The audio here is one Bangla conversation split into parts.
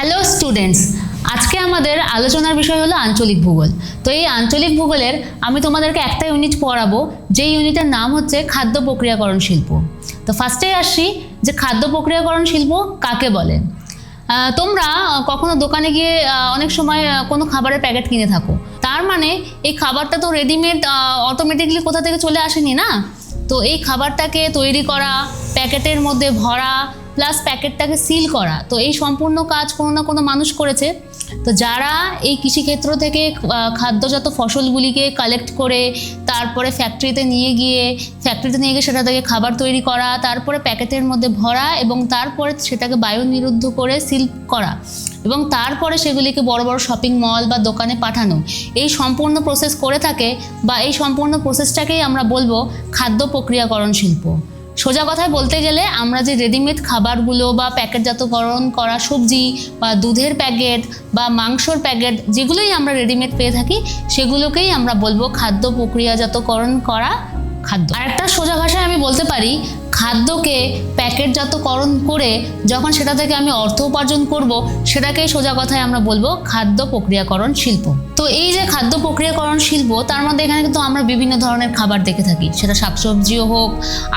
হ্যালো স্টুডেন্টস আজকে আমাদের আলোচনার বিষয় হলো আঞ্চলিক ভূগোল। তো এই আঞ্চলিক ভূগোলের আমি তোমাদেরকে একটা ইউনিট পড়াবো যে ইউনিটের নাম হচ্ছে খাদ্য প্রক্রিয়াকরণ শিল্প। তো ফার্স্টেই আসছি যে খাদ্য প্রক্রিয়াকরণ শিল্প কাকে বলে। তোমরা কখনো দোকানে গিয়ে অনেক সময় কোনো খাবারের প্যাকেট কিনে থাকো। তার মানে এই খাবারটা তো রেডিমেড অটোমেটিকলি কোথা থেকে চলে আসেনি না? তো এই খাবারটাকে তৈরি করা, প্যাকেটের মধ্যে ভরা প্লাস প্যাকেটটাকে সিল করা। তো এই সম্পূর্ণ কাজ কোনো না কোনো মানুষ করেছে। তো যারা এই কৃষিক্ষেত্র থেকে খাদ্যজাত ফসলগুলিকে কালেক্ট করে, তারপরে ফ্যাক্টরিতে নিয়ে গিয়ে ফ্যাক্টরিতে নিয়ে গিয়ে সেটা থেকে খাবার তৈরি করা, তারপরে প্যাকেটের মধ্যে ভরা এবং তারপরে সেটাকে বায়ু নিরুদ্ধ করে সিল করা এবং তারপরে সেগুলিকে বড় বড় শপিং মল বা দোকানে পাঠানো, এই সম্পূর্ণ প্রসেস করে থাকে বা এই সম্পূর্ণ প্রসেসটাকেই আমরা বলব খাদ্য প্রক্রিয়াকরণ শিল্প। সোজা কথায় বলতে গেলে আমরা যে রেডিমেড খাবারগুলো বা প্যাকেটজাতকরণ করা সবজি বা দুধের প্যাকেট বা মাংসর প্যাকেট যেগুলোই আমরা রেডিমেড পেয়ে থাকি, সেগুলোকেই আমরা বলব খাদ্য প্রক্রিয়াজাতকরণ করা খাদ্য। আর একটা সোজা ভাষায় আমি বলতে পারি খাদ্যকে প্যাকেটজাতকরণ করে যখন সেটা থেকে আমি অর্থ উপার্জন করব, সেটাকেই সোজা কথায় আমরা বলব খাদ্য প্রক্রিয়াকরণ শিল্প। তো এই যে খাদ্য প্রক্রিয়াকরণ শিল্প, তার মধ্যে এখানে কিন্তু আমরা বিভিন্ন ধরনের খাবার দেখে থাকি। সেটা শাকসবজিও হোক,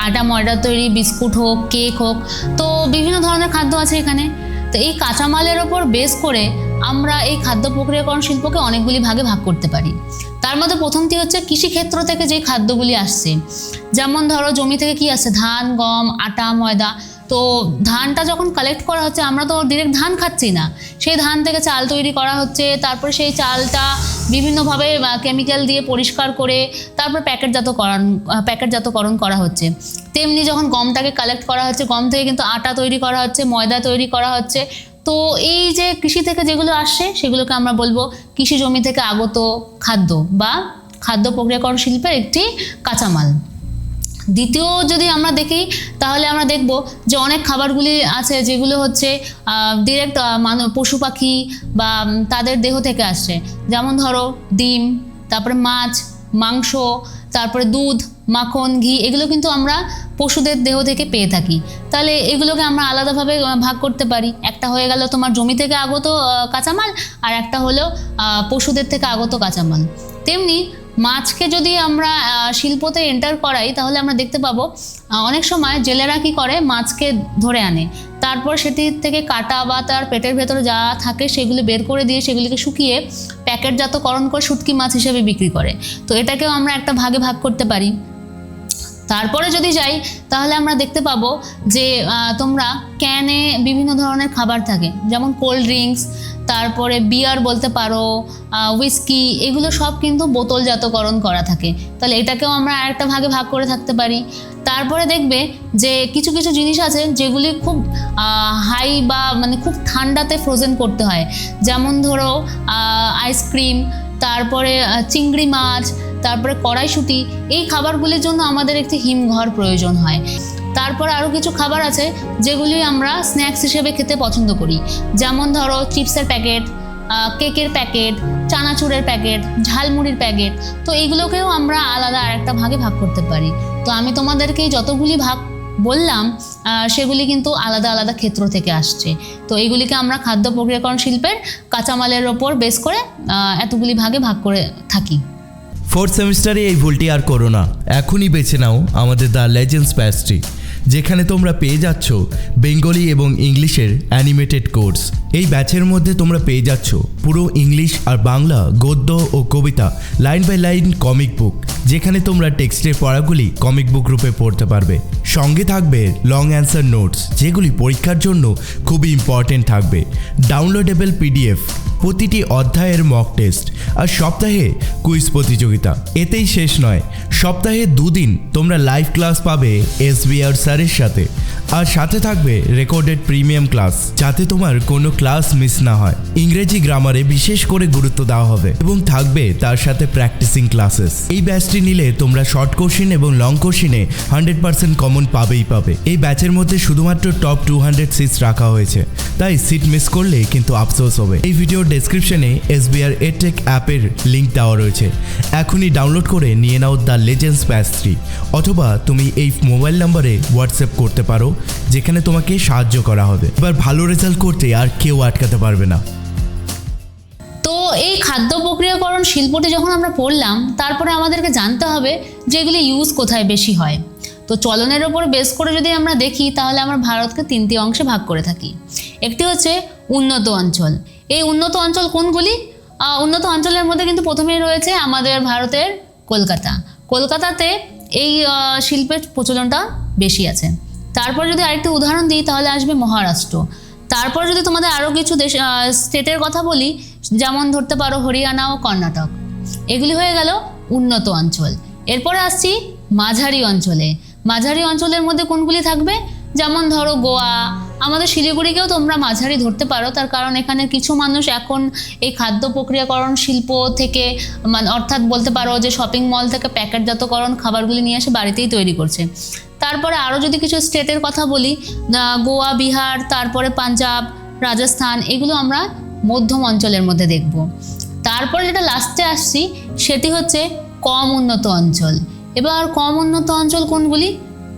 আটা, ময়দা তৈরি, বিস্কুট হোক, কেক হোক, তো বিভিন্ন ধরনের খাদ্য আছে এখানে। তো এই কাঁচামালের ওপর বেস করে আমরা এই খাদ্য প্রক্রিয়াকরণ শিল্পকে অনেকগুলি ভাগে ভাগ করতে পারি। তার মধ্যে প্রথমটি হচ্ছে কৃষিক্ষেত্র থেকে যে খাদ্যগুলি আসছে। যেমন ধরো জমি থেকে কি আসছে? ধান গম আটা ময়দা। তো ধানটা যখন কালেক্ট করা হচ্ছে আমরা তো ডিরেক্ট ধান খাচ্ছি না। সেই ধান থেকে চাল তৈরি করা হচ্ছে তারপরে সেই চালটা বিভিন্নভাবে কেমিক্যাল দিয়ে পরিষ্কার করে তারপর প্যাকেটজাতকরণ আহ, প্যাকেটজাতকরণ করা হচ্ছে। তেমনি যখন গমটাকে কালেক্ট করা হচ্ছে গম থেকে কিন্তু আটা তৈরি করা হচ্ছে ময়দা তৈরি করা হচ্ছে। তো এই যে কৃষি থেকে যেগুলো আসছে সেগুলোকে আমরা বলব কৃষি জমি থেকে আগত খাদ্য বা খাদ্য প্রক্রিয়াকরণ শিল্পের একটি কাঁচামাল। দ্বিতীয় যদি আমরা দেখি, তাহলে আমরা দেখব যে অনেক খাবারগুলি আছে যেগুলো হচ্ছে ডিরেক্ট মানুষ পশু পাখি বা তাদের দেহ থেকে আসছে। যেমন ধরো ডিম, তারপরে মাছ, মাংস তারপরে দুধ, মাখন, ঘি, এগুলো কিন্তু আমরা পশুদের দেহ থেকে পেয়ে থাকি। তাহলে এগুলোকে আমরা আলাদাভাবে ভাগ করতে পারি। একটা হয়ে গেল তোমার জমি থেকে আগত কাঁচামাল, আর একটা হলো পশুদের থেকে আগত কাঁচামাল। তেমনি মাছকে যদি আমরা শিল্পতে এন্টার করাই, তাহলে আমরা দেখতে পাবো অনেক সময় জেলেরা কি করে, মাছকে ধরে আনে। তারপর সেটি থেকে কাটা বা তার পেটের ভেতরে যা থাকে, সেগুলি বের করে দিয়ে সেগুলিকে শুকিয়ে প্যাকেটজাতকরণ করে শুটকি মাছ হিসেবে বিক্রি করে। তো এটাকেও আমরা একটা ভাগে ভাগ করতে পারি। তারপরে যদি যাই, তাহলে আমরা দেখতে পাবো যে তোমরা ক্যানে বিভিন্ন ধরনের খাবার থাকে। যেমন কোল্ড ড্রিঙ্কস তারপরে বিয়ার বলতে পারো উইস্কি এগুলো সব কিন্তু বোতলজাতকরণ করা থাকে। তাহলে এটাকেও আমরা আরেকটা ভাগে ভাগ করে থাকতে পারি। তারপরে দেখবে যে কিছু কিছু জিনিস আছে যেগুলি খুব হাই বা মানে খুব ঠান্ডাতে ফ্রোজেন করতে হয়। যেমন ধরো আইসক্রিম তারপরে চিংড়ি মাছ, তারপরে কড়াইশুঁটি, এই খাবারগুলির জন্য আমাদের একটি হিমঘর প্রয়োজন হয়। তারপর আরও কিছু খাবার আছে যেগুলি আমরা স্ন্যাক্স হিসেবে খেতে পছন্দ করি। যেমন ধরো চিপসের প্যাকেট কেকের প্যাকেট চানাচুরের প্যাকেট ঝালমুড়ির প্যাকেট তো এইগুলোকেও আমরা আলাদা আরেকটা ভাগে ভাগ করতে পারি। তো আমি তোমাদেরকে যতগুলি ভাগ বললাম সেগুলি কিন্তু আলাদা আলাদা ক্ষেত্র থেকে আসছে। তো এইগুলিকে আমরা খাদ্য প্রক্রিয়াকরণ শিল্পের কাঁচামালের ওপর বেস করে এতগুলি ভাগে ভাগ করে থাকি। ফোর্থ সেমিস্টারে এই ভুলটি আর করো না। এখনই বেছে নাও আমাদের দ্য লেজেন্ডস প্যাস্ট্রি যেখানে তোমরা পেয়ে যাচ্ছ বেঙ্গলি এবং ইংলিশের অ্যানিমেটেড কোর্স এই ব্যাচের মধ্যে তোমরা পেয়ে যাচ্ছ পুরো ইংলিশ আর বাংলা গদ্য ও কবিতা, line by line comic book যেখানে তোমরা টেক্সটের পড়াগুলি কমিক বুক রূপে পড়তে পারবে। সঙ্গে থাকবে লং অ্যান্সার নোটস যেগুলি পরীক্ষার জন্য খুবই ইম্পর্টেন্ট থাকবে। ডাউনলোডেবল পিডিএফ প্রতিটি অধ্যায়ের মক টেস্ট আর সপ্তাহে কুইজ প্রতিযোগিতা। এতেই শেষ নয়, সপ্তাহে দুদিন তোমরা লাইভ ক্লাস পাবে এসবিআর স্যারের সাথে। আর সাথে থাকবে রেকর্ডেড প্রিমিয়াম ক্লাস যাতে তোমার কোনো ক্লাস মিস না হয়। ইংরেজি গ্রামারে বিশেষ করে গুরুত্ব দেওয়া হবে এবং থাকবে তার সাথে প্র্যাকটিসিং ক্লাসেস এই ব্যাচটি নিলে তোমরা শর্ট কোশ্চিন এবং লং কোশ্চিনে হান্ড্রেড পার্সেন্ট কমন পাবেই পাবে। এই ব্যাচের মধ্যে শুধুমাত্র টপ টু হান্ড্রেড সিটস রাখা হয়েছে। তাই সিট মিস করলে কিন্তু আফসোস হবে। এই ভিডিওর ডেসক্রিপশনে এসবিআর এটেক অ্যাপের লিঙ্ক দেওয়া রয়েছে। এখনই ডাউনলোড করে নিয়ে নাও দ্য লেজেন্ডস ব্যাচ থ্রি অথবা তুমি এই মোবাইল নাম্বারে হোয়াটসঅ্যাপ করতে পারো, যেখানে তোমাকে সাহায্য করা হবে। এবার ভালো রেজাল্ট করতে আর কেউ কেউ আটকাতে পারবে না। তো এই খাদ্য প্রক্রিয়াকরণ শিল্পটি যখন আমরা পড়লাম, তারপরে আমাদেরকে জানতে হবে যে এগুলি ইউজ কোথায় বেশি হয়। তো চলনের ওপর বেস করে যদি আমরা দেখি, তাহলে আমরা ভারতকে তিনটি অংশে ভাগ করে থাকি। একটি হচ্ছে উন্নত অঞ্চল। এই উন্নত অঞ্চল কোনগুলি? উন্নত অঞ্চলের মধ্যে কিন্তু প্রথমেই রয়েছে আমাদের ভারতের কলকাতা। কলকাতাতে এই শিল্পের প্রচলনটা বেশি আছে। তারপর যদি আরেকটি উদাহরণ দিই, তাহলে আসবে মহারাষ্ট্র। তারপর যদি তোমাদের আরও কিছু দেশ স্টেটের কথা বলি, যেমন ধরতে পারো হরিয়ানা ও কর্ণাটক। এগুলি হয়ে গেল উন্নত অঞ্চল। এরপরে আসছি মাঝারি অঞ্চলে। মাঝারি অঞ্চলের মধ্যে কোনগুলি থাকবে? যেমন ধরো গোয়া। আমাদের শিলিগুড়িকেও তোমরা মাঝারি ধরতে পারো। তার কারণ এখানে কিছু মানুষ এখন এই খাদ্য প্রক্রিয়াকরণ শিল্প থেকে মানে অর্থাৎ বলতে পারো যে শপিং মল থেকে প্যাকেটজাতকরণ খাবারগুলি নিয়ে এসে বাড়িতেই তৈরি করছে। তারপরে আরও যদি কিছু স্টেটের কথা বলি গোয়া, বিহার, তারপরে পাঞ্জাব, রাজস্থান, এগুলো আমরা মধ্যম অঞ্চলের মধ্যে দেখব। তারপরে যেটা লাস্টে আসছি, সেটি হচ্ছে কম উন্নত অঞ্চল। এবার কম উন্নত অঞ্চল কোনগুলি?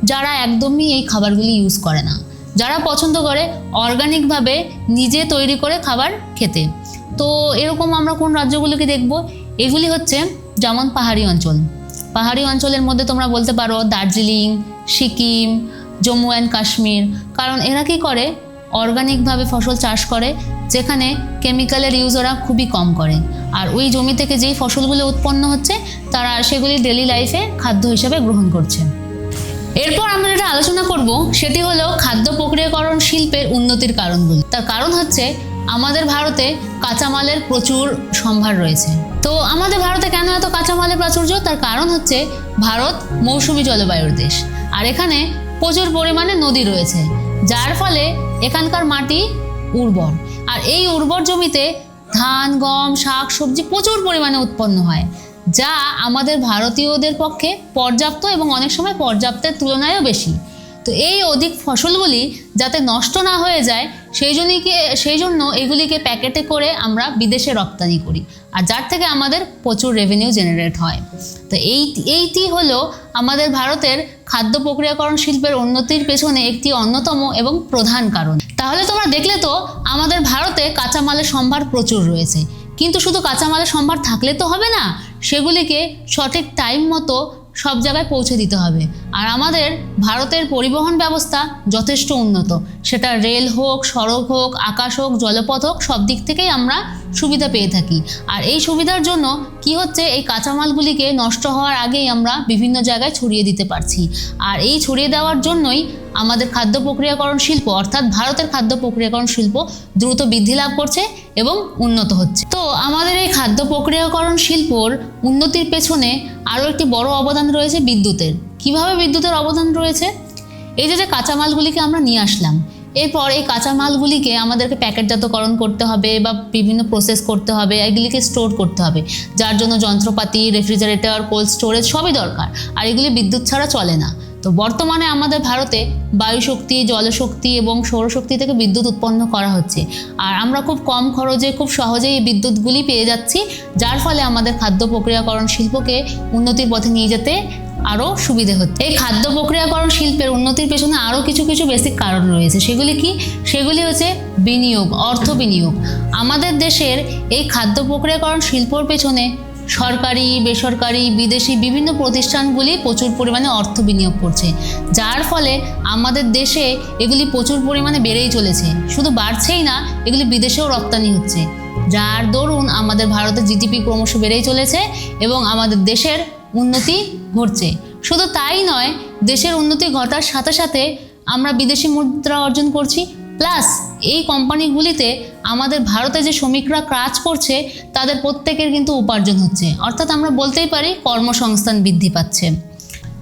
যারা একদমই এই খাবারগুলি ইউজ করে না। যারা পছন্দ করে অর্গানিকভাবে নিজে তৈরি করে খাবার খেতে। তো এরকম আমরা কোন রাজ্যগুলোকে দেখব? এগুলি হচ্ছে যেমন পাহাড়ি অঞ্চল। পাহাড়ি অঞ্চলের মধ্যে তোমরা বলতে পারো দার্জিলিং সিকিম, জম্মু অ্যান্ড কাশ্মীর। কারণ এরা কী করে? অর্গানিকভাবে ফসল চাষ করে, যেখানে কেমিক্যালের ইউজ ওরা খুবই কম করে। আর ওই জমি থেকে যেই ফসলগুলো উৎপন্ন হচ্ছে, তারা সেগুলি ডেলি লাইফে খাদ্য হিসেবে গ্রহণ করছে। এরপর আমরা যেটা আলোচনা করব, সেটি হলো খাদ্য প্রক্রিয়াকরণ শিল্পের উন্নতির কারণগুলো। তার কারণ হচ্ছে, আমাদের ভারতে কাঁচামালের প্রচুর সম্ভার রয়েছে। তো আমাদের ভারতে কেন এত কাঁচামালের প্রাচুর্য? তার কারণ হচ্ছে, ভারত মৌসুমী জলবায়ুর দেশ। আর এখানে প্রচুর পরিমাণে নদী রয়েছে, যার ফলে এখানকার মাটি উর্বর। আর এই উর্বর জমিতে ধান, গম, শাক, সবজি প্রচুর পরিমাণে উৎপন্ন হয়, যা আমাদের ভারতীয়দের পক্ষে পর্যাপ্ত এবং অনেক সময় পর্যাপ্তের তুলনায়ও বেশি। তো এই অধিক ফসলগুলি যাতে নষ্ট না হয়ে যায় সেই জন্যকে সেই জন্য এগুলিকে প্যাকেটে করে আমরা বিদেশে রপ্তানি করি। আর যার থেকে আমাদের প্রচুর রেভিনিউ জেনারেট হয়। তো এই এইটি হলো আমাদের ভারতের খাদ্য প্রক্রিয়াকরণ শিল্পের উন্নতির পেছনে একটি অন্যতম এবং প্রধান কারণ। তাহলে তোমরা দেখলে তো আমাদের ভারতে কাঁচামালের সম্ভার প্রচুর রয়েছে। কিন্তু শুধু কাঁচামালের সম্ভার থাকলে তো হবে না, সেগুলিকে সঠিক টাইম মতো সব জায়গায় পৌঁছে দিতে হবে। আর আমাদের ভারতের পরিবহন ব্যবস্থা যথেষ্ট উন্নত। সেটা রেল হোক, সড়ক হোক, আকাশ হোক, জলপথ হোক, সব দিক থেকেই আমরা সুবিধা পেয়ে থাকি। আর এই সুবিধার জন্য কি হচ্ছে, এই কাঁচামালগুলিকে নষ্ট হওয়ার আগেই আমরা বিভিন্ন জায়গায় ছড়িয়ে দিতে পারছি। আর এই ছড়িয়ে দেওয়ার জন্যই আমাদের খাদ্য প্রক্রিয়াকরণ শিল্প, অর্থাৎ ভারতের খাদ্য প্রক্রিয়াকরণ শিল্প দ্রুত বৃদ্ধি লাভ করছে এবং উন্নত হচ্ছে। তো আমাদের এই খাদ্য প্রক্রিয়াকরণ শিল্পর উন্নতির পেছনে আরও একটি বড় অবদান রয়েছে বিদ্যুতের। কীভাবে বিদ্যুতের অবদান রয়েছে? এই যে যে কাঁচামালগুলিকে আমরা নিয়ে আসলাম, এরপর এই কাঁচামালগুলিকে আমাদেরকে প্যাকেটজাতকরণ করতে হবে বা বিভিন্ন প্রসেস করতে হবে, এগুলিকে স্টোর করতে হবে। যার জন্য যন্ত্রপাতি রেফ্রিজারেটর কোল্ড স্টোরেজ সবই দরকার। আর এগুলি বিদ্যুৎ ছাড়া চলে না। তো বর্তমানে আমাদের ভারতে বায়ুশক্তি, জলশক্তি এবং সৌরশক্তি থেকে বিদ্যুৎ উৎপন্ন করা হচ্ছে। আর আমরা খুব কম খরচে, খুব সহজেই এই বিদ্যুৎগুলি পেয়ে যাচ্ছি, যার ফলে আমাদের খাদ্য প্রক্রিয়াকরণ শিল্পকে উন্নতির পথে নিয়ে যেতে আরও সুবিধে হচ্ছে। এই খাদ্য প্রক্রিয়াকরণ শিল্পের উন্নতির পেছনে আরও কিছু কিছু বেসিক কারণ রয়েছে। সেগুলি কি? সেগুলি হচ্ছে বিনিয়োগ, অর্থ বিনিয়োগ। আমাদের দেশের এই খাদ্য প্রক্রিয়াকরণ শিল্পর পেছনে সরকারি, বেসরকারি, বিদেশি বিভিন্ন প্রতিষ্ঠানগুলি প্রচুর পরিমাণে অর্থ বিনিয়োগ করছে। যার ফলে আমাদের দেশে এগুলি প্রচুর পরিমাণে বেড়েই চলেছে। শুধু বাড়ছেই না, এগুলি বিদেশেও রপ্তানি হচ্ছে। যার দরুন আমাদের ভারতের জিডিপি ক্রমশ বেড়েই চলেছে এবং আমাদের দেশের উন্নতি ঘটছে। শুধু তাই নয়, দেশের উন্নতি ঘটার সাথে সাথে আমরা বিদেশি মুদ্রা অর্জন করছি। প্লাস এই কোম্পানিগুলিতে আমাদের ভারতে যে শ্রমিকরা কাজ করছে, তাদের প্রত্যেকের কিন্তু উপার্জন হচ্ছে। অর্থাৎ আমরা বলতেই পারি, কর্মসংস্থান বৃদ্ধি পাচ্ছে।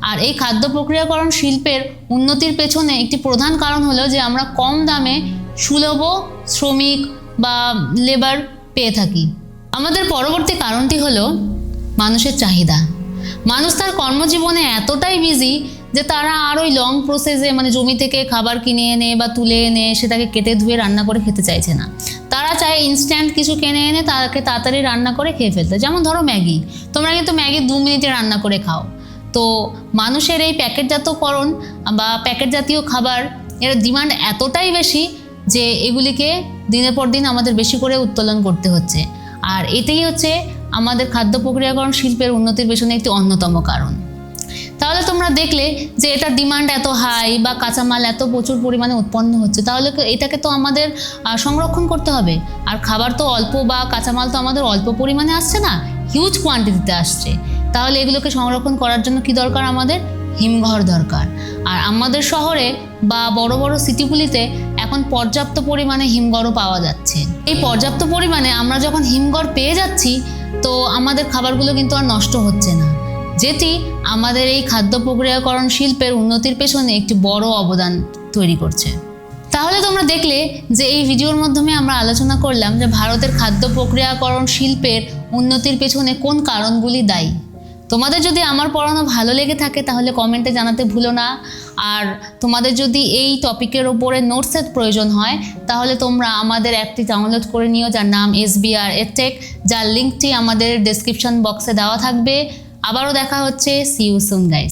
আর এই খাদ্য প্রক্রিয়াকরণ শিল্পের উন্নতির পেছনে একটি প্রধান কারণ হলো যে আমরা কম দামে সুলভ শ্রমিক বা লেবার পেয়ে থাকি। আমাদের পরবর্তী কারণটি হলো মানুষের চাহিদা। মানুষ তার কর্মজীবনে এতটাই বিজি যে তারা আর ওই লং প্রসেসে মানে জমি থেকে খাবার কিনে এনে বা তুলে এনে সেটাকে কেটে ধুয়ে রান্না করে খেতে চাইছে না। তারা চায় ইনস্ট্যান্ট কিছু কিনে এনে তাকে তাড়াতাড়ি রান্না করে খেয়ে ফেলতে। যেমন ধরো ম্যাগি। তোমরা কিন্তু ম্যাগি দু মিনিটে রান্না করে খাও। তো মানুষের এই প্যাকেটজাতকরণ বা প্যাকেট জাতীয় খাবার এর ডিমান্ড এতটাই বেশি যে এগুলিকে দিনের পর দিন আমাদের বেশি করে উত্তোলন করতে হচ্ছে। আর এতেই হচ্ছে আমাদের খাদ্য প্রক্রিয়াকরণ শিল্পের উন্নতির পেছনে একটি অন্যতম কারণ। তাহলে তোমরা দেখলে যে এটার ডিমান্ড এত হাই বা কাঁচামাল এত প্রচুর পরিমাণে উৎপন্ন হচ্ছে, তাহলে এটাকে তো আমাদের সংরক্ষণ করতে হবে। আর খাবার তো অল্প বা কাঁচামাল তো আমাদের অল্প পরিমাণে আসছে না হিউজ কোয়ান্টিটিতে আসছে। তাহলে এগুলোকে সংরক্ষণ করার জন্য কি দরকার আমাদের? হিমঘর দরকার। আর আমাদের শহরে বা বড় বড় সিটিগুলিতে এখন পর্যাপ্ত পরিমাণে হিমঘরও পাওয়া যাচ্ছে। এই পর্যাপ্ত পরিমাণে আমরা যখন হিমঘর পেয়ে যাচ্ছি তো আমাদের খাবারগুলো কিন্তু আর নষ্ট হচ্ছে না। যেটি আমাদের এই খাদ্য প্রক্রিয়াকরণ শিল্পের উন্নতির পেছনে একটি বড় অবদান তৈরি করছে। তাহলে তোমরা দেখলে যে এই ভিডিওর মাধ্যমে আমরা আলোচনা করলাম যে ভারতের খাদ্য প্রক্রিয়াকরণ শিল্পের উন্নতির পেছনে কোন কারণগুলি দায়ী। তোমাদের যদি আমার পড়ানো ভালো লেগে থাকে, তাহলে কমেন্টে জানাতে ভুলো না। আর তোমাদের যদি এই টপিকের ওপরে নোটসের প্রয়োজন হয়, তাহলে তোমরা আমাদের অ্যাপটি ডাউনলোড করে নিও, যার নাম এস বিআর এটেক যার লিঙ্কটি আমাদের ডেসক্রিপশন বক্সে দেওয়া থাকবে। আবারও দেখা হচ্ছে। C you soon guys